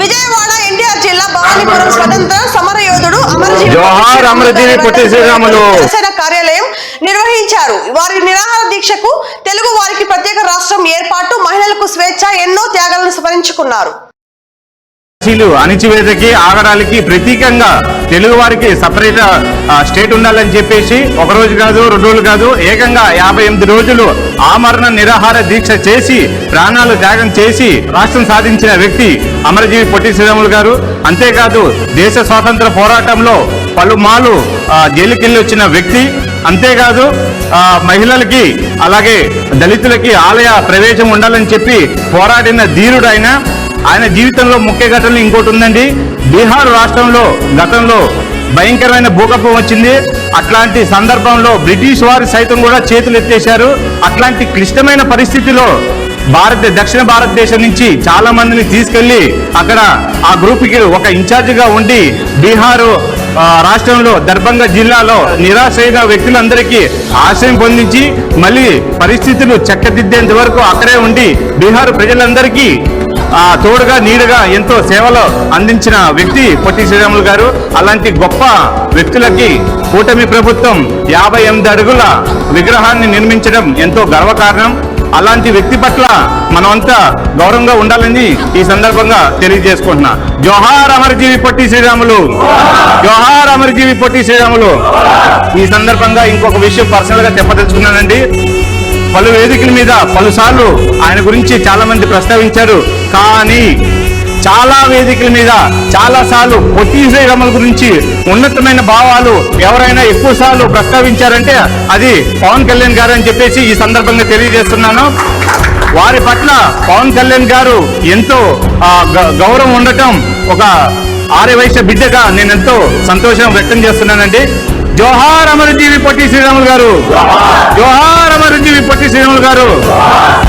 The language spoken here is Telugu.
విజయవాడ ఎన్టీఆర్ జిల్లా భవానీపురం స్వతంత్ర సమర యోధుడు అమరజీవి కార్యాలయం నిర్వహించారు. వారి నిరాహార దీక్షకు తెలుగు వారికి ప్రత్యేక రాష్ట్రం ఏర్పాటు మహిళలకు స్వేచ్ఛ ఎన్నో త్యాగాలను స్మరించుకున్నారు. శీలు అణిచివేతకి ఆగడాలకి ప్రతీకంగా తెలుగు వారికి సపరేట్ స్టేట్ ఉండాలని చెప్పేసి ఒక రోజు కాదు రెండు రోజులు కాదు ఏకంగా యాభై ఎనిమిది రోజులు ఆమరణ నిరాహార దీక్ష చేసి ప్రాణాలు త్యాగం చేసి రాష్ట్రం సాధించిన వ్యక్తి అమరజీవి పొట్టి శ్రీరాములు గారు. అంతేకాదు దేశ స్వాతంత్ర పోరాటంలో పలుమార్లు జైలుకెళ్ళి వచ్చిన వ్యక్తి. అంతేకాదు ఆ, మహిళలకి అలాగే దళితులకి ఆలయ ప్రవేశం ఉండాలని చెప్పి పోరాడిన ధీరుడైన ఆయన జీవితంలో ముఖ్య ఘటనలు ఇంకోటి ఉందండి. బీహార్ రాష్ట్రంలో గతంలో భయంకరమైన భూకంపం వచ్చింది. అట్లాంటి సందర్భంలో బ్రిటిష్ వారు సైతం కూడా చేతులు ఎత్తేశారు. అట్లాంటి క్లిష్టమైన పరిస్థితిలో భారత దక్షిణ భారతదేశం నుంచి చాలా మందిని తీసుకెళ్ళి అక్కడ ఆ గ్రూప్కి ఒక ఇన్ఛార్జిగా ఉండి బీహారు రాష్ట్రంలో దర్భంగా జిల్లాలో నిరాశైన వ్యక్తులందరికీ ఆశయం పొందించి మళ్ళీ పరిస్థితులు చక్కదిద్దేంత వరకు అక్కడే ఉండి బీహారు ప్రజలందరికీ తోడుగా నీడుగా ఎంతో సేవలు అందించిన వ్యక్తి పొట్టి శ్రీరాములు గారు. అలాంటి గొప్ప వ్యక్తులకి కూటమి ప్రభుత్వం యాభై ఎనిమిది అడుగుల విగ్రహాన్ని నిర్మించడం ఎంతో గర్వకారణం. అలాంటి వ్యక్తి పట్ల మనమంతా గౌరవంగా ఉండాలని ఈ సందర్భంగా తెలియజేసుకుంటున్నా. జోహార్ అమరజీవి పొట్టి శ్రీరాములు. జోహార్ అమరజీవి పొట్టి శ్రీరాములు. ఈ సందర్భంగా ఇంకొక విషయం పర్సనల్గా చెప్పదలుచుకున్నానండి. పలు వేదికల మీద పలుసార్లు ఆయన గురించి చాలా మంది ప్రస్తావించారు. కానీ చాలా వేదికల మీద చాలా సార్లు పొట్టి శ్రీరాముల గురించి ఉన్నతమైన భావాలు ఎవరైనా ఎక్కువ సార్లు ప్రస్తావించారంటే అది పవన్ కళ్యాణ్ గారు అని చెప్పేసి ఈ సందర్భంగా తెలియజేస్తున్నాను. వారి పట్ల పవన్ కళ్యాణ్ గారు ఎంతో గౌరవం ఉండటం ఒక ఆర్యవైశ్య బిడ్డగా నేను ఎంతో సంతోషం వ్యక్తం చేస్తున్నానండి. జోహార్ అమరజీవి పొట్టి శ్రీరాములు గారు. జోహార్ అమరజీవి పొట్టి శ్రీరాములు గారు